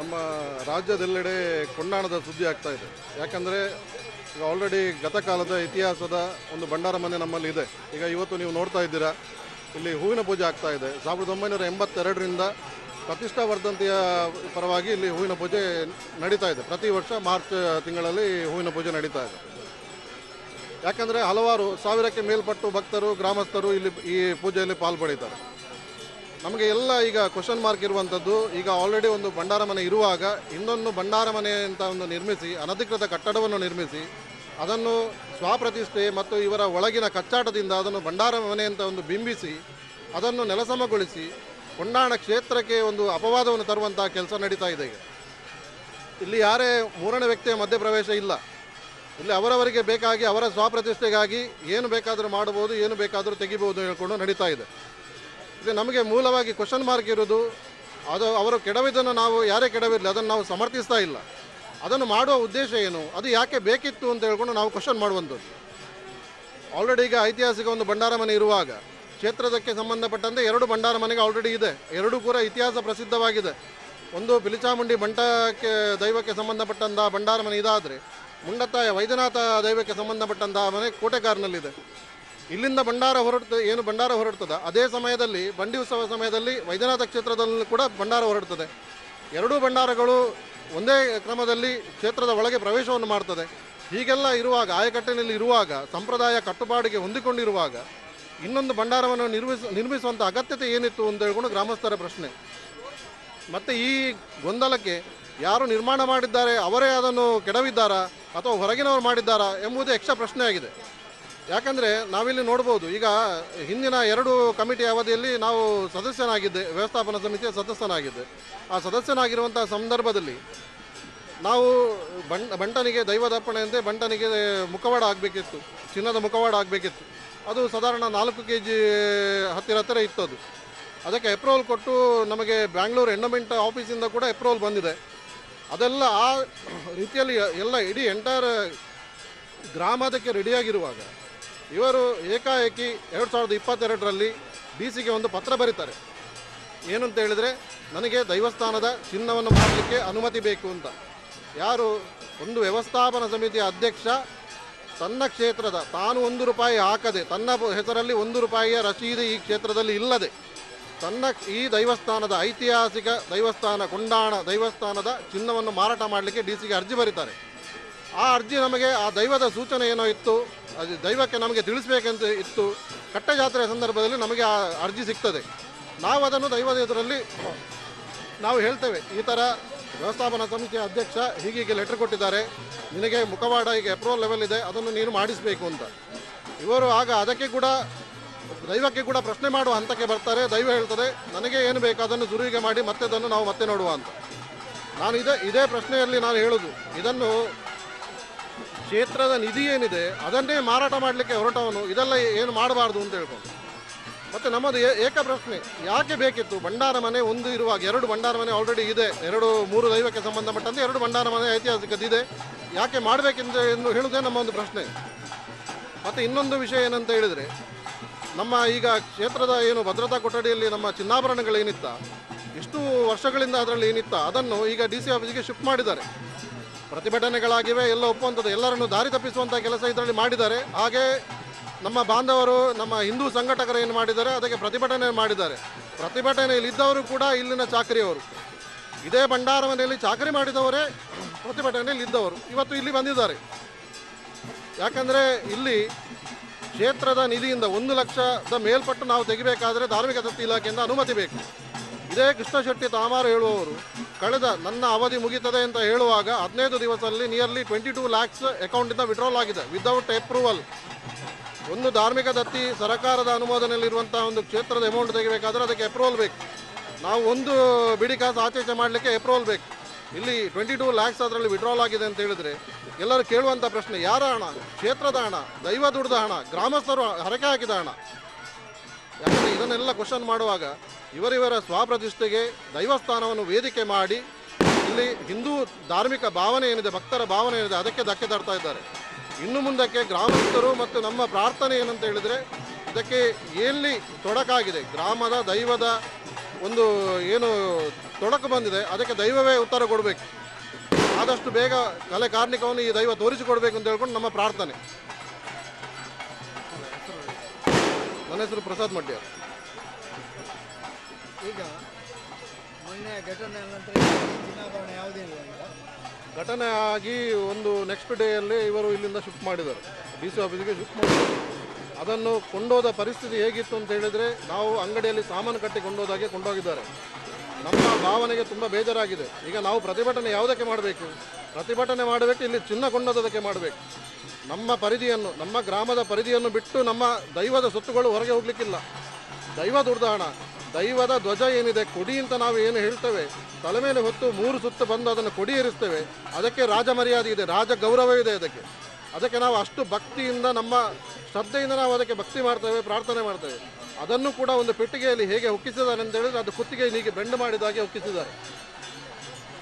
ನಮ್ಮ ರಾಜ್ಯದೆಲ್ಲೆಡೆ ಕೊಂಡಾಣದ ಸುದ್ದಿ ಆಗ್ತಾ ಇದೆ. ಯಾಕಂದರೆ ಈಗ ಆಲ್ರೆಡಿ ಗತಕಾಲದ ಇತಿಹಾಸದ ಒಂದು ಭಂಡಾರ ಮನೆ ನಮ್ಮಲ್ಲಿ ಇದೆ. ಈಗ ಇವತ್ತು ನೀವು ನೋಡ್ತಾ ಇದ್ದೀರಾ, ಇಲ್ಲಿ ಹೂವಿನ ಪೂಜೆ ಆಗ್ತಾ ಇದೆ. ಸಾವಿರದ ಒಂಬೈನೂರ ಎಂಬತ್ತೆರಡರಿಂದ ಪ್ರತಿಷ್ಠಾವರ್ಧಂತಿಯ ಪರವಾಗಿ ಇಲ್ಲಿ ಹೂವಿನ ಪೂಜೆ ನಡೀತಾ ಇದೆ. ಪ್ರತಿ ವರ್ಷ ಮಾರ್ಚ್ ತಿಂಗಳಲ್ಲಿ ಹೂವಿನ ಪೂಜೆ ನಡೀತಾ ಇದೆ. ಯಾಕಂದರೆ ಹಲವಾರು ಸಾವಿರಕ್ಕೆ ಮೇಲ್ಪಟ್ಟು ಭಕ್ತರು, ಗ್ರಾಮಸ್ಥರು ಇಲ್ಲಿ ಈ ಪೂಜೆಯಲ್ಲಿ ಪಾಲ್ಪಡಿತಾರೆ ನಮಗೆ ಎಲ್ಲ ಈಗ ಕ್ವಶನ್ ಮಾರ್ಕ್ ಇರುವಂಥದ್ದು, ಈಗ ಆಲ್ರೆಡಿ ಒಂದು ಭಂಡಾರ ಮನೆ ಇರುವಾಗ ಇನ್ನೊಂದು ಭಂಡಾರ ಮನೆ ಅಂತ ಒಂದು ನಿರ್ಮಿಸಿ, ಅನಧಿಕೃತ ಕಟ್ಟಡವನ್ನು ನಿರ್ಮಿಸಿ, ಅದನ್ನು ಸ್ವಪ್ರತಿಷ್ಠೆ ಮತ್ತು ಇವರ ಒಳಗಿನ ಕಚ್ಚಾಟದಿಂದ ಅದನ್ನು ಭಂಡಾರ ಮನೆ ಅಂತ ಒಂದು ಬಿಂಬಿಸಿ, ಅದನ್ನು ನೆಲಸಮಗೊಳಿಸಿ, ಹೊಂಡಾಣ ಕ್ಷೇತ್ರಕ್ಕೆ ಒಂದು ಅಪವಾದವನ್ನು ತರುವಂತಹ ಕೆಲಸ ನಡೀತಾ ಇದೆ ಇಲ್ಲಿ ಯಾರೇ ಮೂರನೇ ವ್ಯಕ್ತಿಯ ಮಧ್ಯಪ್ರವೇಶ ಇಲ್ಲ. ಇಲ್ಲಿ ಅವರವರಿಗೆ ಬೇಕಾಗಿ, ಅವರ ಸ್ವಪ್ರತಿಷ್ಠೆಗಾಗಿ ಏನು ಬೇಕಾದರೂ ಮಾಡಬಹುದು, ಏನು ಬೇಕಾದರೂ ತೆಗಿಬಹುದು ಹೇಳ್ಕೊಂಡು ನಡೀತಾ ಇದು. ನಮಗೆ ಮೂಲವಾಗಿ ಕ್ವಶನ್ ಮಾರ್ಕ್ ಇರೋದು ಅದು ಅವರು ಕೆಡವಿದ್ದನ್ನು ನಾವು ಯಾರೇ ಕೆಡವಿರಲಿ, ಅದನ್ನು ನಾವು ಸಮರ್ಥಿಸ್ತಾ ಇಲ್ಲ. ಅದನ್ನು ಮಾಡುವ ಉದ್ದೇಶ ಏನು? ಅದು ಯಾಕೆ ಬೇಕಿತ್ತು ಅಂತ ಹೇಳ್ಕೊಂಡು ನಾವು ಕ್ವಶನ್ ಮಾಡುವಂಥದ್ದು. ಆಲ್ರೆಡಿ ಈಗ ಐತಿಹಾಸಿಕ ಒಂದು ಭಂಡಾರ ಮನೆ ಇರುವಾಗ, ಕ್ಷೇತ್ರದಕ್ಕೆ ಸಂಬಂಧಪಟ್ಟಂತೆ ಎರಡು ಭಂಡಾರ ಮನೆಗೆ ಆಲ್ರೆಡಿ ಇದೆ. ಎರಡೂ ಕೂಡ ಇತಿಹಾಸ ಪ್ರಸಿದ್ಧವಾಗಿದೆ. ಒಂದು ಪಿಲಿಚಾಮುಂಡಿ ಬಂಟಕ್ಕೆ ದೈವಕ್ಕೆ ಸಂಬಂಧಪಟ್ಟಂತಹ ಭಂಡಾರ ಮನೆ ಇದಾದರೆ, ಮುಂಡತ್ತಾಯ ವೈದ್ಯನಾಥ ದೈವಕ್ಕೆ ಸಂಬಂಧಪಟ್ಟಂತಹ ಮನೆ ಕೋಟೆಕಾರ್ನಲ್ಲಿದೆ ಇಲ್ಲಿಂದ ಭಂಡಾರ ಹೊರಡ್ತ, ಏನು ಭಂಡಾರ ಹೊರಡ್ತದೆ? ಅದೇ ಸಮಯದಲ್ಲಿ, ಬಂಡಿ ಉತ್ಸವ ಸಮಯದಲ್ಲಿ ವೈದ್ಯನಾಥ ಕ್ಷೇತ್ರದಲ್ಲೂ ಕೂಡ ಭಂಡಾರ ಹೊರಡ್ತದೆ. ಎರಡೂ ಭಂಡಾರಗಳು ಒಂದೇ ಕ್ರಮದಲ್ಲಿ ಕ್ಷೇತ್ರದ ಒಳಗೆ ಪ್ರವೇಶವನ್ನು ಮಾಡ್ತದೆ. ಹೀಗೆಲ್ಲ ಇರುವಾಗ ಆಯಕಟ್ಟಿನಲ್ಲಿ ಇರುವಾಗ, ಸಂಪ್ರದಾಯ ಕಟ್ಟುಪಾಡಿಗೆ ಹೊಂದಿಕೊಂಡಿರುವಾಗ, ಇನ್ನೊಂದು ಭಂಡಾರವನ್ನು ನಿರ್ಮಿಸ ನಿರ್ಮಿಸುವಂಥ ಅಗತ್ಯತೆ ಏನಿತ್ತು ಅಂತ ಹೇಳ್ಕೊಂಡು ಗ್ರಾಮಸ್ಥರ ಪ್ರಶ್ನೆ. ಮತ್ತು ಈ ಗೊಂದಲಕ್ಕೆ ಯಾರು ನಿರ್ಮಾಣ ಮಾಡಿದ್ದಾರೆ, ಅವರೇ ಅದನ್ನು ಕೆಡವಿದ್ದಾರಾ ಅಥವಾ ಹೊರಗಿನವರು ಮಾಡಿದ್ದಾರಾ ಎಂಬುದೇ ಯಕ್ಷ ಪ್ರಶ್ನೆ ಆಗಿದೆ ಯಾಕಂದರೆ ನಾವಿಲ್ಲಿ ನೋಡ್ಬೋದು, ಈಗ ಹಿಂದಿನ ಎರಡು ಕಮಿಟಿ ಅವಧಿಯಲ್ಲಿ ನಾವು ಸದಸ್ಯನಾಗಿದ್ದೆ, ವ್ಯವಸ್ಥಾಪನಾ ಸಮಿತಿಯ ಸದಸ್ಯನಾಗಿದ್ದೆ. ಆ ಸದಸ್ಯನಾಗಿರುವಂಥ ಸಂದರ್ಭದಲ್ಲಿ ನಾವು ಬಂ ಬಂಟನಿಗೆ ದೈವದರ್ಪಣೆಯಂತೆ ಬಂಟನಿಗೆ ಮುಖವಾಡ ಆಗಬೇಕಿತ್ತು, ಚಿನ್ನದ ಮುಖವಾಡ ಆಗಬೇಕಿತ್ತು. ಅದು ಸಾಧಾರಣ ನಾಲ್ಕು ಕೆ ಜಿ ಹತ್ತಿರ ಹತ್ತಿರ ಇತ್ತು ಅದು ಅದಕ್ಕೆ ಎಪ್ರೋಲ್ ಕೊಟ್ಟು ನಮಗೆ ಬ್ಯಾಂಗ್ಳೂರು ಎಂಡಮೆಂಟ್ ಆಫೀಸಿಂದ ಕೂಡ ಎಪ್ರೋಲ್ ಬಂದಿದೆ. ಅದೆಲ್ಲ ಆ ರೀತಿಯಲ್ಲಿ ಎಲ್ಲ ಇಡೀ ಎಂಟೈರ್ ಗ್ರಾಮದಕ್ಕೆ ರೆಡಿಯಾಗಿರುವಾಗ ಇವರು ಏಕಾಏಕಿ ಎರಡು ಸಾವಿರದ ಇಪ್ಪತ್ತೆರಡರಲ್ಲಿ ಡಿ ಸಿಗೆ ಒಂದು ಪತ್ರ ಬರೀತಾರೆ. ಏನಂತ ಹೇಳಿದರೆ, ನನಗೆ ದೈವಸ್ಥಾನದ ಚಿನ್ನವನ್ನು ಮಾಡಲಿಕ್ಕೆ ಅನುಮತಿ ಬೇಕು ಅಂತ. ಯಾರು ಒಂದು ವ್ಯವಸ್ಥಾಪನಾ ಸಮಿತಿಯ ಅಧ್ಯಕ್ಷ, ತನ್ನ ಕ್ಷೇತ್ರದ ತಾನು ಒಂದು ರೂಪಾಯಿ ಹಾಕದೆ, ತನ್ನ ಹೆಸರಲ್ಲಿ ಒಂದು ರೂಪಾಯಿಯ ರಸೀದಿ ಈ ಕ್ಷೇತ್ರದಲ್ಲಿ ಇಲ್ಲದೆ, ತನ್ನ ಈ ದೈವಸ್ಥಾನದ ಐತಿಹಾಸಿಕ ದೈವಸ್ಥಾನ, ಕೊಂಡಾಣ ದೈವಸ್ಥಾನದ ಚಿನ್ನವನ್ನು ಮಾರಾಟ ಮಾಡಲಿಕ್ಕೆ ಡಿ ಸಿಗೆ ಅರ್ಜಿ ಬರೀತಾರೆ. ಆ ಅರ್ಜಿ ನಮಗೆ, ಆ ದೈವದ ಸೂಚನೆ ಏನೋ ಇತ್ತು, ಅದು ದೈವಕ್ಕೆ ನಮಗೆ ತಿಳಿಸ್ಬೇಕಂತ ಇತ್ತು. ಕಟ್ಟೆ ಜಾತ್ರೆಯ ಸಂದರ್ಭದಲ್ಲಿ ನಮಗೆ ಆ ಅರ್ಜಿ ಸಿಗ್ತದೆ. ನಾವು ಅದನ್ನು ದೈವದ ಎದುರಲ್ಲಿ ನಾವು ಹೇಳ್ತೇವೆ. ಈ ಥರ ವ್ಯವಸ್ಥಾಪನಾ ಸಮಿತಿಯ ಅಧ್ಯಕ್ಷ ಹೀಗೀಗೆ ಲೆಟರ್ ಕೊಟ್ಟಿದ್ದಾರೆ. ನಿನಗೆ ಮುಖವಾಡ ಈಗ ಅಪ್ರೂವಲ್ ಲೆವೆಲ್ ಇದೆ, ಅದನ್ನು ನೀನು ಮಾಡಿಸಬೇಕು ಅಂತ. ಇವರು ಆಗ ಅದಕ್ಕೆ ಕೂಡ, ದೈವಕ್ಕೆ ಕೂಡ ಪ್ರಶ್ನೆ ಮಾಡುವ ಹಂತಕ್ಕೆ ಬರ್ತಾರೆ. ದೈವ ಹೇಳ್ತದೆ, ನನಗೆ ಏನು ಬೇಕು ಅದನ್ನು ಸುರುವಿಗೆ ಮಾಡಿ ಮತ್ತೆ ಅದನ್ನು ನಾವು ಮತ್ತೆ ನೋಡುವ ಅಂತ. ನಾನು ಇದೇ ಇದೇ ಪ್ರಶ್ನೆಯಲ್ಲಿ ನಾನು ಹೇಳೋದು. ಇದನ್ನು ಕ್ಷೇತ್ರದ ನಿಧಿ ಏನಿದೆ, ಅದನ್ನೇ ಮಾರಾಟ ಮಾಡಲಿಕ್ಕೆ ಹೊರಟವನು, ಇದೆಲ್ಲ ಏನು ಮಾಡಬಾರ್ದು ಅಂತ ಹೇಳ್ಕೊಂಡು. ಮತ್ತು ನಮ್ಮದು ಏಕ ಪ್ರಶ್ನೆ, ಯಾಕೆ ಬೇಕಿತ್ತು? ಭಂಡಾರ ಮನೆ ಒಂದು ಇರುವಾಗ ಎರಡು ಭಂಡಾರ ಮನೆ ಆಲ್ರೆಡಿ ಇದೆ. ಎರಡು, ಮೂರು ದೈವಕ್ಕೆ ಸಂಬಂಧಪಟ್ಟಂತೆ ಎರಡು ಭಂಡಾರ ಮನೆ ಐತಿಹಾಸಿಕದಿದೆ ಯಾಕೆ ಮಾಡಬೇಕೆಂದು ಎಂದು ಹೇಳುವುದೇ ನಮ್ಮ ಒಂದು ಪ್ರಶ್ನೆ. ಮತ್ತು ಇನ್ನೊಂದು ವಿಷಯ ಏನಂತ ಹೇಳಿದರೆ, ನಮ್ಮ ಈಗ ಕ್ಷೇತ್ರದ ಏನು ಭದ್ರತಾ ಕೊಠಡಿಯಲ್ಲಿ ನಮ್ಮ ಚಿನ್ನಾಭರಣಗಳೇನಿತ್ತ ಎಷ್ಟು ವರ್ಷಗಳಿಂದ ಅದರಲ್ಲಿ ಏನಿತ್ತ, ಅದನ್ನು ಈಗ ಡಿ ಸಿ ಆಫೀಸಿಗೆ ಶಿಫ್ಟ್ ಮಾಡಿದ್ದಾರೆ. ಪ್ರತಿಭಟನೆಗಳಾಗಿವೆ, ಎಲ್ಲ ಒಪ್ಪುವಂಥದ್ದು. ಎಲ್ಲರನ್ನು ದಾರಿ ತಪ್ಪಿಸುವಂಥ ಕೆಲಸ ಇದರಲ್ಲಿ ಮಾಡಿದ್ದಾರೆ. ಹಾಗೆ ನಮ್ಮ ಬಾಂಧವರು, ನಮ್ಮ ಹಿಂದೂ ಸಂಘಟಕರು ಏನು ಮಾಡಿದ್ದಾರೆ, ಅದಕ್ಕೆ ಪ್ರತಿಭಟನೆ ಮಾಡಿದ್ದಾರೆ. ಪ್ರತಿಭಟನೆಯಲ್ಲಿ ಇದ್ದವರು ಕೂಡ ಇಲ್ಲಿನ ಚಾಕರಿಯವರು. ಇದೇ ಭಂಡಾರ ಮನೆಯಲ್ಲಿ ಚಾಕರಿ ಮಾಡಿದವರೇ ಪ್ರತಿಭಟನೆಯಲ್ಲಿ ಇದ್ದವರು. ಇವತ್ತು ಇಲ್ಲಿ ಬಂದಿದ್ದಾರೆ. ಯಾಕಂದರೆ ಇಲ್ಲಿ ಕ್ಷೇತ್ರದ ನಿಧಿಯಿಂದ ಒಂದು ಲಕ್ಷದ ಮೇಲ್ಪಟ್ಟು ನಾವು ತೆಗಿಬೇಕಾದರೆ ಧಾರ್ಮಿಕ ದತ್ತಿ ಇಲಾಖೆಯಿಂದ ಅನುಮತಿ ಬೇಕು. ಇದೇ ಕೃಷ್ಣ ಶೆಟ್ಟಿ ತಾಮಾರು ಹೇಳುವವರು, ಕಳೆದ ನನ್ನ ಅವಧಿ ಮುಗಿತದೆ ಅಂತ ಹೇಳುವಾಗ ಹದಿನೈದು ದಿವಸದಲ್ಲಿ ನಿಯರ್ಲಿ ಟ್ವೆಂಟಿ ಟೂ ಲ್ಯಾಕ್ಸ್ ಅಕೌಂಟಿಂದ ವಿಡ್ರಾಲ್ ಆಗಿದೆ ವಿದೌಟ್ ಅಪ್ರೂವಲ್ ಒಂದು ಧಾರ್ಮಿಕ ದತ್ತಿ ಸರ್ಕಾರದ ಅನುಮೋದನೆಯಲ್ಲಿರುವಂಥ ಒಂದು ಕ್ಷೇತ್ರದ ಅಮೌಂಟ್ ತೆಗಿಬೇಕಾದ್ರೆ ಅದಕ್ಕೆ ಅಪ್ರೂವಲ್ ಬೇಕು. ನಾವು ಒಂದು ಬಿಡಿ ಕಾಸು ಆಚೆ ಮಾಡಲಿಕ್ಕೆ ಅಪ್ರೂವಲ್ ಬೇಕು. ಇಲ್ಲಿ ಟ್ವೆಂಟಿ ಟೂ ಲ್ಯಾಕ್ಸ್ ಅದರಲ್ಲಿ ವಿಡ್ರಾಲ್ ಆಗಿದೆ ಅಂತ ಹೇಳಿದ್ರೆ, ಎಲ್ಲರೂ ಕೇಳುವಂಥ ಪ್ರಶ್ನೆ, ಯಾರ ಹಣ? ಕ್ಷೇತ್ರದ ಹಣ, ದೈವ ದುಡ್ದ ಹಣ, ಗ್ರಾಮಸ್ಥರು ಹರಕೆ ಹಾಕಿದ ಹಣ? ಯಾಕಂದರೆ ಇದನ್ನೆಲ್ಲ ಕ್ವಶನ್ ಮಾಡುವಾಗ ಇವರಿವರ ಸ್ವಪ್ರತಿಷ್ಠೆಗೆ ದೈವಸ್ಥಾನವನ್ನು ವೇದಿಕೆ ಮಾಡಿ, ಇಲ್ಲಿ ಹಿಂದೂ ಧಾರ್ಮಿಕ ಭಾವನೆ ಏನಿದೆ, ಭಕ್ತರ ಭಾವನೆ ಏನಿದೆ, ಅದಕ್ಕೆ ಧಕ್ಕೆ ತರ್ತಾ ಇದ್ದಾರೆ. ಇನ್ನು ಮುಂದಕ್ಕೆ ಗ್ರಾಮಸ್ಥರು ಮತ್ತು ನಮ್ಮ ಪ್ರಾರ್ಥನೆ ಏನಂತ ಹೇಳಿದರೆ, ಇದಕ್ಕೆ ಎಲ್ಲಿ ತೊಡಕಾಗಿದೆ, ಗ್ರಾಮದ ದೈವದ ಒಂದು ಏನು ತೊಡಕು ಬಂದಿದೆ, ಅದಕ್ಕೆ ದೈವವೇ ಉತ್ತರ ಕೊಡಬೇಕು. ಆದಷ್ಟು ಬೇಗ ಕಲೆ ಕಾರ್ಣಿಕವನ್ನು ಈ ದೈವ ತೋರಿಸಿಕೊಡ್ಬೇಕು ಅಂತ ಹೇಳ್ಕೊಂಡು ನಮ್ಮ ಪ್ರಾರ್ಥನೆ. ನನ್ನ ಹೆಸರು ಪ್ರಸಾದ್ ಮಡ್ಯ. ಈಗ ಮೊನ್ನೆ ಘಟನೆ ನಂತರ ಯಾವುದಿಲ್ಲ ಘಟನೆ ಆಗಿ ಒಂದು ನೆಕ್ಸ್ಟ್ ಡೇಯಲ್ಲಿ ಇವರು ಇಲ್ಲಿಂದ ಶಿಫ್ಟ್ ಮಾಡಿದ್ದಾರೆ. ಡಿ ಸಿ ಆಫೀಸಿಗೆ ಶಿಫ್ಟ್ ಮಾಡಿದ್ದಾರೆ. ಅದನ್ನು ಕೊಂಡೋದ ಪರಿಸ್ಥಿತಿ ಹೇಗಿತ್ತು ಅಂತ ಹೇಳಿದರೆ ನಾವು ಅಂಗಡಿಯಲ್ಲಿ ಸಾಮಾನು ಕಟ್ಟಿ ಕೊಂಡೋದಾಗೆ ಕೊಂಡೋಗಿದ್ದಾರೆ. ನಮ್ಮ ಭಾವನೆಗೆ ತುಂಬ ಬೇಜಾರಾಗಿದೆ. ಈಗ ನಾವು ಪ್ರತಿಭಟನೆ ಯಾವುದಕ್ಕೆ ಮಾಡಬೇಕು? ಪ್ರತಿಭಟನೆ ಮಾಡಬೇಕು, ಇಲ್ಲಿ ಚಿನ್ನ ಕೊಂಡೋದಕ್ಕೆ ಮಾಡಬೇಕು. ನಮ್ಮ ಪರಿಧಿಯನ್ನು, ನಮ್ಮ ಗ್ರಾಮದ ಪರಿಧಿಯನ್ನು ಬಿಟ್ಟು ನಮ್ಮ ದೈವದ ಸೊತ್ತುಗಳು ಹೊರಗೆ ಹೋಗ್ಲಿಕ್ಕಿಲ್ಲ. ದೈವ ದುರ್ದಾಣ ದೈವದ ಧ್ವಜ ಏನಿದೆ ಕೊಡಿ ಅಂತ ನಾವು ಏನು ಹೇಳ್ತೇವೆ? ತಲೆ ಮೇಲೆ ಹೊತ್ತು ಮೂರು ಸುತ್ತು ಬಂದು ಅದನ್ನು ಕೊಡಿ ಏರಿಸ್ತೇವೆ. ಅದಕ್ಕೆ ರಾಜ ಮರ್ಯಾದೆ ಇದೆ, ರಾಜ ಗೌರವ ಇದೆ ಅದಕ್ಕೆ. ಅದಕ್ಕೆ ನಾವು ಅಷ್ಟು ಭಕ್ತಿಯಿಂದ ನಮ್ಮ ಶ್ರದ್ಧೆಯಿಂದ ನಾವು ಅದಕ್ಕೆ ಭಕ್ತಿ ಮಾಡ್ತೇವೆ, ಪ್ರಾರ್ಥನೆ ಮಾಡ್ತೇವೆ. ಅದನ್ನು ಕೂಡ ಒಂದು ಪೆಟ್ಟಿಗೆಯಲ್ಲಿ ಹೇಗೆ ಹುಕ್ಕಿಸಿದ್ದಾರೆ ಅಂತ ಹೇಳಿದ್ರೆ ಅದು ಕುತ್ತಿಗೆ ಹೀಗೆ ಬೆಂಡ್ ಮಾಡಿದಾಗೆ ಹುಕ್ಕಿಸಿದ್ದಾರೆ.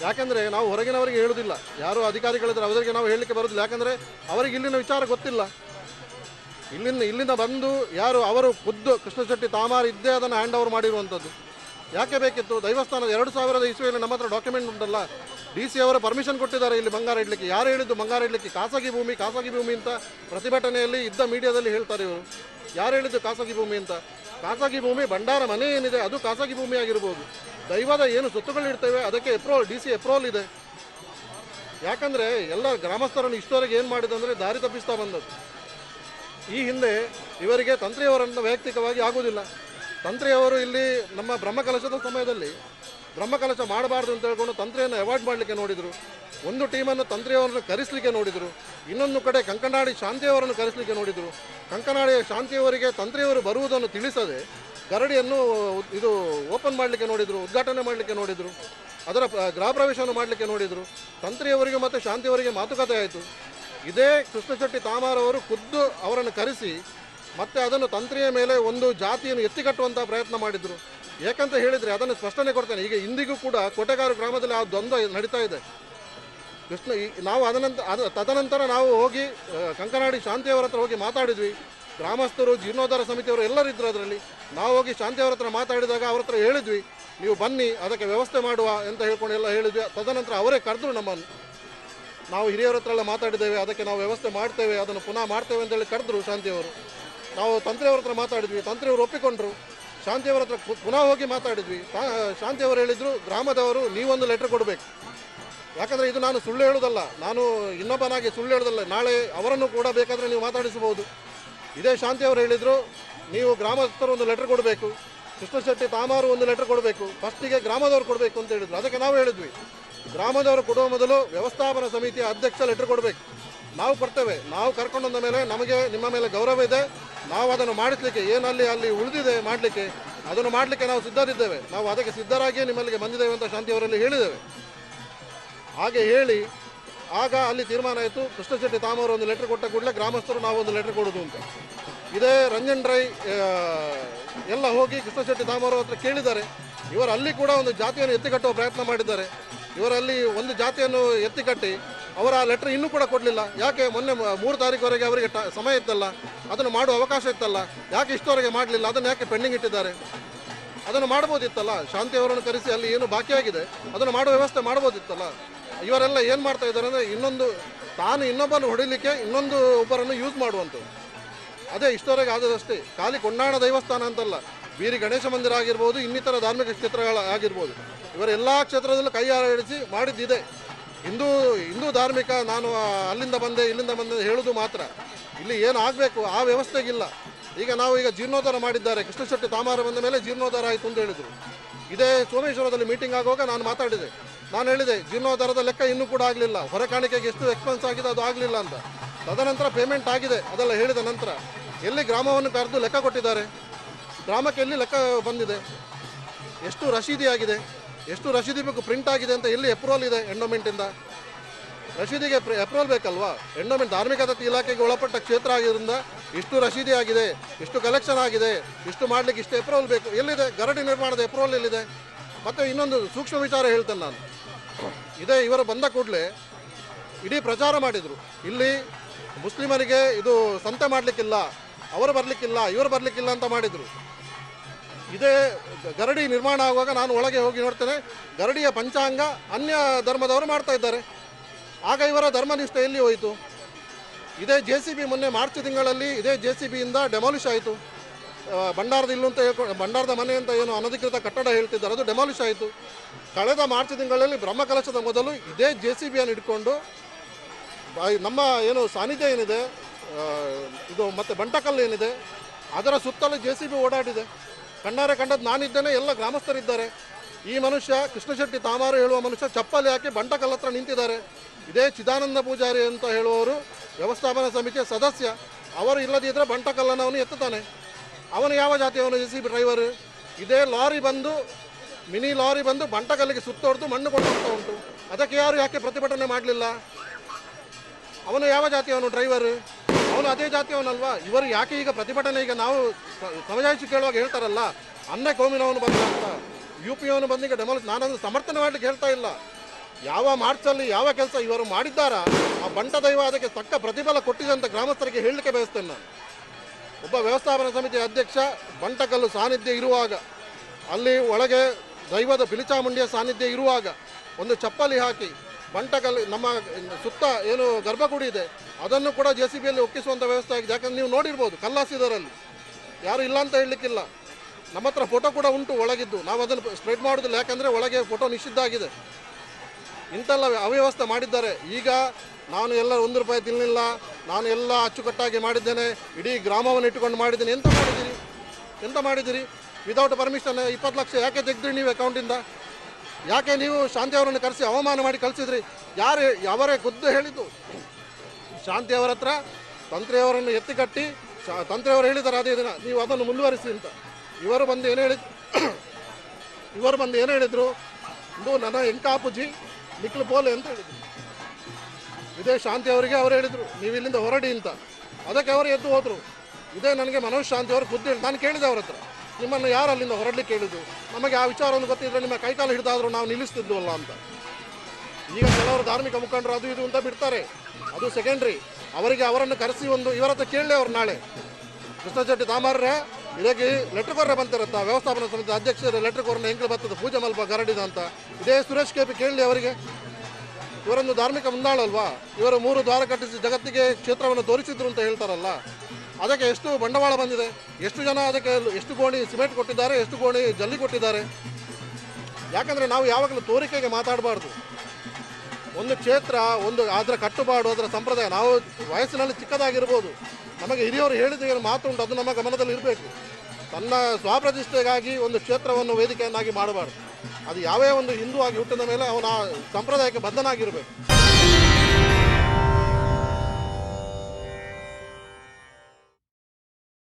ಯಾಕಂದ್ರೆ ನಾವು ಹೊರಗಿನವರಿಗೆ ಹೇಳುವುದಿಲ್ಲ ಯಾರು ಅಧಿಕಾರಿಗಳಿದ್ರೆ ಅವರಿಗೆ ನಾವು ಹೇಳಲಿಕ್ಕೆ ಬರೋದಿಲ್ಲ. ಯಾಕಂದರೆ ಅವರಿಗೆ ಇಲ್ಲಿನ ವಿಚಾರ ಗೊತ್ತಿಲ್ಲ. ಇಲ್ಲಿಂದ ಇಲ್ಲಿಂದ ಬಂದು ಯಾರು ಅವರು ಖುದ್ದು ಕೃಷ್ಣ ಶೆಟ್ಟಿ ತಾಮಾರ್ ಇದ್ದೇ ಅದನ್ನು ಹ್ಯಾಂಡ್ ಓವರ್ ಮಾಡಿರುವಂಥದ್ದು. ಯಾಕೆ ಬೇಕಿತ್ತು? ದೈವಸ್ಥಾನದ ಎರಡು ಸಾವಿರದ ಇಸ್ವಿಯಲ್ಲಿ ನಮ್ಮ ಹತ್ರ ಡಾಕ್ಯುಮೆಂಟ್ ಉಂಟಲ್ಲ. ಡಿ ಸಿ ಅವರು ಪರ್ಮಿಷನ್ ಕೊಟ್ಟಿದ್ದಾರೆ ಇಲ್ಲಿ ಬಂಗಾರ ಇಡ್ಲಿಕ್ಕೆ. ಯಾರು ಹೇಳಿದ್ದು ಬಂಗಾರ ಇಡ್ಲಿಕ್ಕೆ? ಖಾಸಗಿ ಭೂಮಿ ಖಾಸಗಿ ಭೂಮಿ ಅಂತ ಪ್ರತಿಭಟನೆಯಲ್ಲಿ ಇದ್ದ ಮೀಡಿಯಾದಲ್ಲಿ ಹೇಳ್ತಾರೆ ಇವರು. ಯಾರು ಹೇಳಿದ್ದು ಖಾಸಗಿ ಭೂಮಿ ಅಂತ? ಖಾಸಗಿ ಭೂಮಿ, ಭಂಡಾರ ಮನೆ ಏನಿದೆ, ಅದು ಖಾಸಗಿ ಭೂಮಿ ಆಗಿರ್ಬೋದು. ದೈವದ ಏನು ಸೊತ್ತುಗಳು ಇರ್ತವೆ ಅದಕ್ಕೆ ಎಪ್ರೋಲ್ ಡಿ ಸಿ ಎಪ್ರೋಲ್ ಇದೆ. ಯಾಕಂದರೆ ಎಲ್ಲ ಗ್ರಾಮಸ್ಥರನ್ನು ಇಷ್ಟವರೆಗೆ ಏನು ಮಾಡಿದಂದ್ರೆ ದಾರಿ ತಪ್ಪಿಸ್ತಾ ಬಂದದ್ದು. ಈ ಹಿಂದೆ ಇವರಿಗೆ ತಂತ್ರಿಯವರನ್ನು ವೈಯಕ್ತಿಕವಾಗಿ ಆಗುವುದಿಲ್ಲ. ತಂತ್ರಿಯವರು ಇಲ್ಲಿ ನಮ್ಮ ಬ್ರಹ್ಮಕಲಶದ ಸಮಯದಲ್ಲಿ ಬ್ರಹ್ಮಕಲಶ ಮಾಡಬಾರ್ದು ಅಂತ ಹೇಳ್ಕೊಂಡು ತಂತ್ರಿಯನ್ನು ಅವಾಯ್ಡ್ ಮಾಡಲಿಕ್ಕೆ ನೋಡಿದರು. ಒಂದು ಟೀಮನ್ನು ತಂತ್ರಿಯವರನ್ನು ಕರೆಸಲಿಕ್ಕೆ ನೋಡಿದರು. ಇನ್ನೊಂದು ಕಡೆ ಕಂಕನಾಡಿ ಶಾಂತಿಯವರನ್ನು ಕರೆಸಲಿಕ್ಕೆ ನೋಡಿದರು. ಕಂಕನಾಡಿಯ ಶಾಂತಿಯವರಿಗೆ ತಂತ್ರಿಯವರು ಬರುವುದನ್ನು ತಿಳಿಸದೆ ಗರಡಿಯನ್ನು ಇದು ಓಪನ್ ಮಾಡಲಿಕ್ಕೆ ನೋಡಿದರು, ಉದ್ಘಾಟನೆ ಮಾಡಲಿಕ್ಕೆ ನೋಡಿದರು, ಅದರ ಗೃಹ ಪ್ರವೇಶವನ್ನು ಮಾಡಲಿಕ್ಕೆ ನೋಡಿದರು. ತಂತ್ರಿಯವರಿಗೆ ಮತ್ತು ಶಾಂತಿಯವರಿಗೆ ಮಾತುಕತೆ ಆಯಿತು. ಇದೇ ಕೃಷ್ಣಶೆಟ್ಟಿ ತಾಮಾರ್ ಅವರು ಖುದ್ದು ಅವರನ್ನು ಕರೆಸಿ ಮತ್ತೆ ಅದನ್ನು ತಂತ್ರಿಯ ಮೇಲೆ ಒಂದು ಜಾತಿಯನ್ನು ಎತ್ತಿಕಟ್ಟುವಂತಹ ಪ್ರಯತ್ನ ಮಾಡಿದ್ರು. ಯಾಕಂತ ಹೇಳಿದ್ರೆ ಅದನ್ನು ಸ್ಪಷ್ಟನೆ ಕೊಡ್ತೇನೆ, ಈಗ ಇಂದಿಗೂ ಕೂಡ ಕೋಟೆಗಾರು ಗ್ರಾಮದಲ್ಲಿ ಆ ದ್ವಂದ್ವ ನಡೀತಾ ಇದೆ. ಕೃಷ್ಣ ನಾವು ಅದನಂತ ಅದ ತದನಂತರ ನಾವು ಹೋಗಿ ಕಂಕನಾಡಿ ಶಾಂತಿಯವರ ಹತ್ರ ಹೋಗಿ ಮಾತಾಡಿದ್ವಿ. ಗ್ರಾಮಸ್ಥರು, ಜೀರ್ಣೋದ್ಧಾರ ಸಮಿತಿಯವರು ಎಲ್ಲರೂ ಇದ್ರು ಅದರಲ್ಲಿ. ನಾವು ಹೋಗಿ ಶಾಂತಿಯವರ ಹತ್ರ ಮಾತಾಡಿದಾಗ ಅವ್ರ ಹತ್ರ ಹೇಳಿದ್ವಿ, ನೀವು ಬನ್ನಿ, ಅದಕ್ಕೆ ವ್ಯವಸ್ಥೆ ಮಾಡುವ ಅಂತ ಹೇಳ್ಕೊಂಡು ಎಲ್ಲ ಹೇಳಿದ್ವಿ. ತದನಂತರ ಅವರೇ ಕರೆದ್ರು ನಮ್ಮನ್ನು. ನಾವು ಹಿರಿಯರ ಹತ್ರ ಎಲ್ಲ ಮಾತಾಡಿದ್ದೇವೆ, ಅದಕ್ಕೆ ನಾವು ವ್ಯವಸ್ಥೆ ಮಾಡ್ತೇವೆ, ಅದನ್ನು ಪುನಃ ಮಾಡ್ತೇವೆ ಅಂತೇಳಿ ಕರೆದ್ರು ಶಾಂತಿಯವರು. ನಾವು ತಂತ್ರಿಯವ್ರ ಹತ್ರ ಮಾತಾಡಿದ್ವಿ, ತಂತ್ರಿಯವರು ಒಪ್ಪಿಕೊಂಡ್ರು. ಶಾಂತಿಯವರ ಹತ್ರ ಪುನಃ ಹೋಗಿ ಮಾತಾಡಿದ್ವಿ. ಶಾಂತಿಯವರು ಹೇಳಿದ್ರು, ಗ್ರಾಮದವರು ನೀವೊಂದು ಲೆಟರ್ ಕೊಡಬೇಕು. ಯಾಕಂದ್ರೆ ಇದು ನಾನು ಸುಳ್ಳು ಹೇಳೋದಲ್ಲ, ನಾನು ಇನ್ನೊಬ್ಬನಾಗಿ ಸುಳ್ಳು ಹೇಳೋದಲ್ಲ, ನಾಳೆ ಅವರನ್ನು ಕೂಡ ಬೇಕಾದರೆ ನೀವು ಮಾತಾಡಿಸಬಹುದು. ಇದೇ ಶಾಂತಿಯವರು ಹೇಳಿದರು, ನೀವು ಗ್ರಾಮಸ್ಥರು ಒಂದು ಲೆಟರ್ ಕೊಡಬೇಕು ಕೃಷ್ಣಶೆಟ್ಟಿ ತಾಮಾರು ಒಂದು ಲೆಟರ್ ಕೊಡಬೇಕು, ಫಸ್ಟಿಗೆ ಗ್ರಾಮದವರು ಕೊಡಬೇಕು ಅಂತ ಹೇಳಿದ್ರು. ಅದಕ್ಕೆ ನಾವು ಹೇಳಿದ್ವಿ. ಗ್ರಾಮದವರು ಕೊಡುವ ಮೊದಲು ವ್ಯವಸ್ಥಾಪನಾ ಸಮಿತಿಯ ಅಧ್ಯಕ್ಷ ಲೆಟರ್ ಕೊಡಬೇಕು. ನಾವು ಕೊಡ್ತೇವೆ ನಾವು ಕರ್ಕೊಂಡು ಬಂದ ಮೇಲೆ ನಮಗೆ ನಿಮ್ಮ ಮೇಲೆ ಗೌರವ ಇದೆ. ನಾವು ಅದನ್ನು ಮಾಡಿಸ್ಲಿಕ್ಕೆ ಏನಲ್ಲಿ ಅಲ್ಲಿ ಉಳಿದಿದೆ ಮಾಡಲಿಕ್ಕೆ, ಅದನ್ನು ಮಾಡಲಿಕ್ಕೆ ನಾವು ಸಿದ್ಧರಿದ್ದೇವೆ. ನಾವು ಅದಕ್ಕೆ ಸಿದ್ಧರಾಗಿಯೇ ನಿಮ್ಮಲ್ಲಿಗೆ ಬಂದಿದ್ದೇವೆ ಅಂತ ಶಾಂತಿಯವರಲ್ಲಿ ಹೇಳಿದ್ದೇವೆ. ಹಾಗೆ ಹೇಳಿ, ಆಗ ಅಲ್ಲಿ ತೀರ್ಮಾನ ಆಯಿತು. ಕೃಷ್ಣಶೆಟ್ಟಿ ತಾಮವರು ಒಂದು ಲೆಟರ್ ಕೊಟ್ಟ ಕೂಡಲೇ ಗ್ರಾಮಸ್ಥರು ನಾವು ಒಂದು ಲೆಟರ್ ಕೊಡೋದು ಅಂತ. ಇದೇ ರಂಜನ್ ರೈ ಎಲ್ಲ ಹೋಗಿ ಕೃಷ್ಣಶೆಟ್ಟಿ ತಾಮವರು ಹತ್ರ ಕೇಳಿದ್ದಾರೆ. ಇವರು ಅಲ್ಲಿ ಕೂಡ ಒಂದು ಜಾತಿಯನ್ನು ಎತ್ತಿಕಟ್ಟುವ ಪ್ರಯತ್ನ ಮಾಡಿದ್ದಾರೆ. ಇವರಲ್ಲಿ ಒಂದು ಜಾತಿಯನ್ನು ಎತ್ತಿಕಟ್ಟಿ ಅವರ ಲೆಟರ್ ಇನ್ನೂ ಕೂಡ ಕೊಡಲಿಲ್ಲ. ಯಾಕೆ ಮೊನ್ನೆ ಮೂರು ತಾರೀಕುವರೆಗೆ ಅವರಿಗೆ ಸಮಯ ಇತ್ತಲ್ಲ, ಅದನ್ನು ಮಾಡುವ ಅವಕಾಶ ಇತ್ತಲ್ಲ, ಯಾಕೆ ಇಷ್ಟವರೆಗೆ ಮಾಡಲಿಲ್ಲ, ಅದನ್ನು ಯಾಕೆ ಪೆಂಡಿಂಗ್ ಇಟ್ಟಿದ್ದಾರೆ? ಅದನ್ನು ಮಾಡ್ಬೋದಿತ್ತಲ್ಲ? ಶಾಂತಿ ಅವರನ್ನು ಕರೆಸಿ ಅಲ್ಲಿ ಏನು ಬಾಕಿಯಾಗಿದೆ, ಅದನ್ನು ಮಾಡುವ ವ್ಯವಸ್ಥೆ ಮಾಡ್ಬೋದಿತ್ತಲ್ಲ? ಇವರೆಲ್ಲ ಏನು ಮಾಡ್ತಾ ಇದ್ದಾರೆ ಅಂದರೆ ಇನ್ನೊಂದು, ತಾನು ಇನ್ನೊಬ್ಬರನ್ನು ಹೊಡಿಲಿಕ್ಕೆ ಇನ್ನೊಂದು ಒಬ್ಬರನ್ನು ಯೂಸ್ ಮಾಡುವಂಥದ್ದು. ಅದೇ ಇಷ್ಟವರೆಗೆ ಆದದಷ್ಟೇ ಖಾಲಿ ಕೊಂಡಾಣ ದೈವಸ್ಥಾನ ಅಂತಲ್ಲ. ಬೀರಿ ಗಣೇಶ ಮಂದಿರ ಆಗಿರ್ಬೋದು, ಇನ್ನಿತರ ಧಾರ್ಮಿಕ ಕ್ಷೇತ್ರಗಳ ಆಗಿರ್ಬೋದು. ಇವರ ಎಲ್ಲ ಕ್ಷೇತ್ರದಲ್ಲೂ ಕೈ ಆಡಿಸಿ ಮಾಡಿದ್ದಿದೆ. ಹಿಂದೂ ಹಿಂದೂ ಧಾರ್ಮಿಕ ನಾನು ಅಲ್ಲಿಂದ ಬಂದೆ, ಇಲ್ಲಿಂದ ಬಂದೆ ಹೇಳೋದು ಮಾತ್ರ. ಇಲ್ಲಿ ಏನು ಆಗಬೇಕು? ಆ ವ್ಯವಸ್ಥೆಗಿಲ್ಲ. ಈಗ ನಾವು ಈಗ ಜೀರ್ಣೋದ್ಧಾರ ಮಾಡಿದ್ದಾರೆ. ಕೃಷ್ಣಶೆಟ್ಟಿ ತಾಮಾರ ಬಂದ ಮೇಲೆ ಜೀರ್ಣೋದ್ಧಾರ ಆಯಿತು ಅಂತ ಹೇಳಿದರು. ಇದೇ ಸೋಮೇಶ್ವರದಲ್ಲಿ ಮೀಟಿಂಗ್ ಆಗುವಾಗ ನಾನು ಮಾತಾಡಿದೆ. ನಾನು ಹೇಳಿದೆ, ಜೀರ್ಣೋದ್ಧಾರದ ಲೆಕ್ಕ ಇನ್ನೂ ಕೂಡ ಆಗಲಿಲ್ಲ. ಹೊರ ಕಾಣಿಕೆಗೆ ಎಷ್ಟು ಎಕ್ಸ್ಪೆನ್ಸ್ ಆಗಿದೆ ಅದು ಆಗಲಿಲ್ಲ ಅಂತ. ತದನಂತರ ಪೇಮೆಂಟ್ ಆಗಿದೆ. ಅದೆಲ್ಲ ಹೇಳಿದ ನಂತರ ಎಲ್ಲಿ ಗ್ರಾಮವನ್ನು ಕರೆದು ಲೆಕ್ಕ ಕೊಟ್ಟಿದ್ದಾರೆ? ಗ್ರಾಮಕ್ಕೆ ಎಲ್ಲಿ ಲೆಕ್ಕ ಬಂದಿದೆ? ಎಷ್ಟು ರಶೀದಿ ಆಗಿದೆ ಎಷ್ಟು ರಶೀದಿ ಬೇಕು ಪ್ರಿಂಟ್ ಆಗಿದೆ ಅಂತ ಎಲ್ಲಿ ಅಪ್ರೂವಲ್ ಇದೆ ಎಂಡೋಮೆಂಟಿಂದ ರಶೀದಿಗೆ ಅಪ್ರೂವಲ್ ಬೇಕಲ್ವಾ? ಎಂಡೋಮೆಂಟ್ ಧಾರ್ಮಿಕ ದತ್ತಿ ಇಲಾಖೆಗೆ ಒಳಪಟ್ಟ ಕ್ಷೇತ್ರ ಆಗಿರೋದ್ರಿಂದ ಇಷ್ಟು ರಶೀದಿ ಆಗಿದೆ, ಇಷ್ಟು ಕಲೆಕ್ಷನ್ ಆಗಿದೆ, ಇಷ್ಟು ಮಾಡಲಿಕ್ಕೆ ಇಷ್ಟು ಅಪ್ರೂವಲ್ ಬೇಕು. ಎಲ್ಲಿದೆ? ಗರಡಿ ನಿರ್ಮಾಣದ ಅಪ್ರೂವಲ್ ಎಲ್ಲಿದೆ? ಮತ್ತು ಇನ್ನೊಂದು ಸೂಕ್ಷ್ಮ ವಿಚಾರ ಹೇಳ್ತೇನೆ ನಾನು. ಇದೇ ಇವರು ಬಂದ ಕೂಡಲೇ ಇಡೀ ಪ್ರಚಾರ ಮಾಡಿದರು. ಇಲ್ಲಿ ಮುಸ್ಲಿಮರಿಗೆ ಇದು ಸಂತೆ ಮಾಡಲಿಕ್ಕಿಲ್ಲ, ಅವರು ಬರಲಿಕ್ಕಿಲ್ಲ, ಇವರು ಬರಲಿಕ್ಕಿಲ್ಲ ಅಂತ ಮಾಡಿದರು. ಇದೇ ಗರಡಿ ನಿರ್ಮಾಣ ಆಗುವಾಗ ನಾನು ಒಳಗೆ ಹೋಗಿ ನೋಡ್ತೇನೆ. ಗರಡಿಯ ಪಂಚಾಂಗ ಅನ್ಯ ಧರ್ಮದವರು ಮಾಡ್ತಾ ಇದ್ದಾರೆ. ಆಗ ಇವರ ಧರ್ಮನಿಷ್ಠೆ ಎಲ್ಲಿ ಹೋಯಿತು? ಇದೇ ಜೆ ಸಿ ಬಿ ಮೊನ್ನೆ ಮಾರ್ಚ್ ತಿಂಗಳಲ್ಲಿ ಇದೇ ಜೆ ಸಿ ಬಿಯಿಂದ ಡೆಮಾಲಿಷ್ ಆಯಿತು. ಭಂಡಾರದ ಇಲ್ಲು ಅಂತ ಹೇಳ್ಕೊಂಡು ಭಂಡಾರದ ಮನೆ ಅಂತ ಏನು ಅನಧಿಕೃತ ಕಟ್ಟಡ ಹೇಳ್ತಿದ್ದಾರೆ. ಅದು ಡೆಮಾಲಿಷ್ ಆಯಿತು. ಕಳೆದ ಮಾರ್ಚ್ ತಿಂಗಳಲ್ಲಿ ಬ್ರಹ್ಮಕಲಶದ ಮೊದಲು ಇದೇ ಜೆ ಸಿ ಬಿಯನ್ನು ಇಟ್ಕೊಂಡು ನಮ್ಮ ಏನು ಸಾನ್ನಿಧ್ಯ ಏನಿದೆ ಇದು ಮತ್ತು ಬಂಟಕಲ್ಲು ಏನಿದೆ, ಅದರ ಸುತ್ತಲೂ ಜೆ ಸಿ ಬಿ ಓಡಾಡಿದೆ. ಕಣ್ಣಾರೆ ಕಂಡದ್ದು ನಾನಿದ್ದೇನೆ, ಎಲ್ಲ ಗ್ರಾಮಸ್ಥರಿದ್ದಾರೆ. ಈ ಮನುಷ್ಯ ಕೃಷ್ಣಶೆಟ್ಟಿ ತಾಮಾರ ಹೇಳುವ ಮನುಷ್ಯ ಚಪ್ಪಲಿ ಹಾಕಿ ಬಂಟಕಲ್ ಹತ್ರ ನಿಂತಿದ್ದಾರೆ. ಇದೇ ಚಿದಾನಂದ ಪೂಜಾರಿ ಅಂತ ಹೇಳುವವರು ವ್ಯವಸ್ಥಾಪನಾ ಸಮಿತಿಯ ಸದಸ್ಯ. ಅವರು ಇಲ್ಲದಿದ್ದರೆ ಬಂಟಕಲ್ಲನ್ನು ಅವನು ಎತ್ತುತ್ತಾನೆ. ಅವನು ಯಾವ ಜಾತಿಯವನು ಜೆ ಸಿ ಬಿ ಡ್ರೈವರ್. ಇದೇ ಲಾರಿ ಬಂದು, ಮಿನಿ ಲಾರಿ ಬಂದು ಬಂಟಕಲ್ಲಿಗೆ ಸುತ್ತೋಡ್ದು ಮಣ್ಣು ಕೊಟ್ಟು ಉಂಟು. ಅದಕ್ಕೆ ಯಾರು ಯಾಕೆ ಪ್ರತಿಭಟನೆ ಮಾಡಲಿಲ್ಲ? ಅವನು ಯಾವ ಜಾತಿಯವನು ಡ್ರೈವರ್. ಅವನು ಅದೇ ಜಾತಿಯವನಲ್ವಾ ಇವರು ಯಾಕೆ ಈಗ ಪ್ರತಿಭಟನೆ ಈಗ ನಾವು ಸಮಜಾಯಿಸಿ ಕೇಳುವಾಗ ಹೇಳ್ತಾರಲ್ಲ ಅನ್ನೇ ಕೋಮಿನವನು ಬಂದ ಅಂತ. ಯು ಪಿ ಅವನು ಬಂದೀಗ ಡೆಮಾಲಿಸ್ ನಾನೊಂದು ಸಮರ್ಥನೆ ಮಾಡಲಿಕ್ಕೆ ಹೇಳ್ತಾ ಇಲ್ಲ. ಯಾವ ಮಾರ್ಚಲ್ಲಿ ಯಾವ ಕೆಲಸ ಇವರು ಮಾಡಿದ್ದಾರ, ಆ ಬಂಟ ದೈವ ಅದಕ್ಕೆ ತಕ್ಕ ಪ್ರತಿಫಲ ಕೊಟ್ಟಿದೆ ಅಂತ ಗ್ರಾಮಸ್ಥರಿಗೆ ಹೇಳಲಿಕ್ಕೆ ಬಯಸ್ತೇನೆ ನಾನು. ಒಬ್ಬ ವ್ಯವಸ್ಥಾಪನಾ ಸಮಿತಿ ಅಧ್ಯಕ್ಷ ಬಂಟಕಲ್ಲು ಸಾನ್ನಿಧ್ಯ ಇರುವಾಗ, ಅಲ್ಲಿ ಒಳಗೆ ದೈವದ ಬಿಲಿಚಾಮುಂಡಿಯ ಸಾನ್ನಿಧ್ಯ ಇರುವಾಗ ಒಂದು ಚಪ್ಪಲಿ ಹಾಕಿ ಬಂಟಕಲ್ಲು ನಮ್ಮ ಸುತ್ತ ಏನು ಗರ್ಭಗುಡಿ ಇದೆ, ಅದನ್ನು ಕೂಡ ಜೆ ಸಿ ಬಿಯಲ್ಲಿ ಒಕ್ಕಿಸುವಂಥ ವ್ಯವಸ್ಥೆ ಆಗಿದೆ. ಯಾಕಂದ್ರೆ ನೀವು ನೋಡಿರ್ಬೋದು ಕಲ್ಲಾಸಿದರಲ್ಲಿ. ಯಾರು ಇಲ್ಲ ಅಂತ ಹೇಳಲಿಕ್ಕಿಲ್ಲ. ನಮ್ಮ ಹತ್ರ ಫೋಟೋ ಕೂಡ ಉಂಟು ಒಳಗಿದ್ದು. ನಾವು ಅದನ್ನು ಸ್ಪ್ರೆಡ್ ಮಾಡೋದಿಲ್ಲ. ಯಾಕಂದರೆ ಒಳಗೆ ಫೋಟೋ ನಿಷಿದ್ಧ ಆಗಿದೆ. ಇಂಥೆಲ್ಲ ಅವ್ಯವಸ್ಥೆ ಮಾಡಿದ್ದಾರೆ. ಈಗ ನಾನು ಎಲ್ಲ ಒಂದು ರೂಪಾಯಿ ತಿನ್ನಲಿಲ್ಲ ನಾನು ಎಲ್ಲ ಅಚ್ಚುಕಟ್ಟಾಗಿ ಮಾಡಿದ್ದೇನೆ. ಇಡೀ ಗ್ರಾಮವನ್ನು ಇಟ್ಟುಕೊಂಡು ಮಾಡಿದ್ದೇನೆ. ಎಂತ ಮಾಡಿದ್ದೀರಿ? ಎಂತ ಮಾಡಿದ್ದೀರಿ? ವಿದೌಟ್ ಪರ್ಮಿಷನ್ ಇಪ್ಪತ್ತು ಲಕ್ಷ ಯಾಕೆ ತೆಗೆದ್ರಿ ನೀವು ಅಕೌಂಟಿಂದ ಯಾಕೆ ನೀವು ಶಾಂತಿ ಅವರನ್ನು ಕರೆಸಿ ಅವಮಾನ ಮಾಡಿ ಕಳಿಸಿದ್ರಿ? ಯಾರು ಅವರೇ ಖುದ್ದು ಹೇಳಿದ್ದು? ಶಾಂತಿ ಅವರ ಹತ್ರ ತಂತ್ರಿಯವರನ್ನು ಎತ್ತಿಕಟ್ಟಿ ಶಾ- ತಂತ್ರಿಯವರು ಹೇಳಿದ್ದಾರೆ ಅದೇ ದಿನ, ನೀವು ಅದನ್ನು ಮುಂದುವರಿಸಿ ಅಂತ. ಇವರು ಬಂದು ಏನು ಹೇಳಿದ್ರು ಇವರು ಬಂದು ಏನು ಹೇಳಿದರು? ಇದು ನನ್ನ ಎಂಕಾಪುಜಿ ನಿಕ್ಲು ಪೋಲೆ ಅಂತ ಹೇಳಿದರು. ಇದೇ ಶಾಂತಿ ಅವರಿಗೆ ಅವರು ಹೇಳಿದರು, ನೀವು ಇಲ್ಲಿಂದ ಹೊರಡಿ ಅಂತ. ಅದಕ್ಕೆ ಅವರು ಎದ್ದು ಹೋದರು. ಇದೇ ನನಗೆ ಮನೋಜ್ ಶಾಂತಿ ಅವರು ಖುದ್ದು ಹೇಳಿ, ನಾನು ಕೇಳಿದೆ ಅವ್ರ ಹತ್ರ. ನಿಮ್ಮನ್ನು ಯಾರು ಅಲ್ಲಿಂದ ಹೊರಡಲಿಕ್ಕೆ ಹೇಳಿದ್ದು ನಮಗೆ ಆ ವಿಚಾರವನ್ನು ಗೊತ್ತಿದ್ರೆ ನಿಮ್ಮ ಕೈಕಾಲು ಹಿಡಿದಾದರೂ ನಾವು ನಿಲ್ಲಿಸ್ತಿದ್ವಲ್ಲ ಅಂತ. ಈಗ ಕೆಲವರು ಧಾರ್ಮಿಕ ಮುಖಂಡರು ಅದು ಇದು ಅಂತ ಬಿಡ್ತಾರೆ. ಅದು ಸೆಕೆಂಡ್ರಿ ಅವರಿಗೆ ಅವರನ್ನು ಕರೆಸಿ ಒಂದು, ಇವರ ಹತ್ರ ಕೇಳಲಿ ಅವ್ರು ನಾಳೆ. ಕೃಷ್ಣಶೆಟ್ಟಿ ತಾಮಾರ್ರೆ ಇದಕ್ಕೆ ಲೆಟ್ರ್ ಕೊರ್ರೆ ಬಂತಿರತ್ತ? ವ್ಯವಸ್ಥಾಪನಾ ಸಮಿತಿ ಅಧ್ಯಕ್ಷರ ಲೆಟ್ರ್ ಕೊರನ್ನ ಹೆಂಗೆ ಬರ್ತದೆ? ಪೂಜೆ ಮಲ್ಪ, ಗರಡಿದ ಅಂತ. ಇದೇ ಸುರೇಶ್ ಕೆಪಿ ಕೇಳಲಿ ಅವರಿಗೆ. ಇವರೊಂದು ಧಾರ್ಮಿಕ ಮುಂದಾಳಲ್ವಾ? ಇವರು ಮೂರು ದ್ವಾರ ಕಟ್ಟಿಸಿ ಜಗತ್ತಿಗೆ ಕ್ಷೇತ್ರವನ್ನು ತೋರಿಸಿದ್ರು ಅಂತ ಹೇಳ್ತಾರಲ್ಲ. ಅದಕ್ಕೆ ಎಷ್ಟು ಬಂಡವಾಳ ಬಂದಿದೆ? ಎಷ್ಟು ಜನ ಅದಕ್ಕೆ ಎಷ್ಟು ಗೋಣಿ ಸಿಮೆಂಟ್ ಕೊಟ್ಟಿದ್ದಾರೆ, ಎಷ್ಟು ಗೋಣಿ ಜಲ್ಲಿ ಕೊಟ್ಟಿದ್ದಾರೆ? ಯಾಕಂದರೆ ನಾವು ಯಾವಾಗಲೂ ತೋರಿಕೆಗೆ ಮಾತಾಡಬಾರ್ದು. ಒಂದು ಕ್ಷೇತ್ರ, ಒಂದು ಅದರ ಕಟ್ಟುಪಾಡು ಅದರ ಸಂಪ್ರದಾಯ, ನಾವು ವಯಸ್ಸಿನಲ್ಲಿ ಚಿಕ್ಕದಾಗಿರ್ಬೋದು. ನಮಗೆ ಹಿರಿಯವರು ಹೇಳಿದ ಏನು ಮಾತು ಉಂಟು, ಅದು ನಮ್ಮ ಗಮನದಲ್ಲಿ ಇರಬೇಕು. ತನ್ನ ಸ್ವಪ್ರತಿಷ್ಠೆಗಾಗಿ ಒಂದು ಕ್ಷೇತ್ರವನ್ನು ವೇದಿಕೆಯನ್ನಾಗಿ ಮಾಡಬಾರ್ದು. ಅದು ಯಾವೇ ಒಂದು ಹಿಂದೂ ಆಗಿ ಹುಟ್ಟಿದ ಮೇಲೆ ಅವನ ಸಂಪ್ರದಾಯಕ್ಕೆ ಬದ್ಧನಾಗಿರಬೇಕು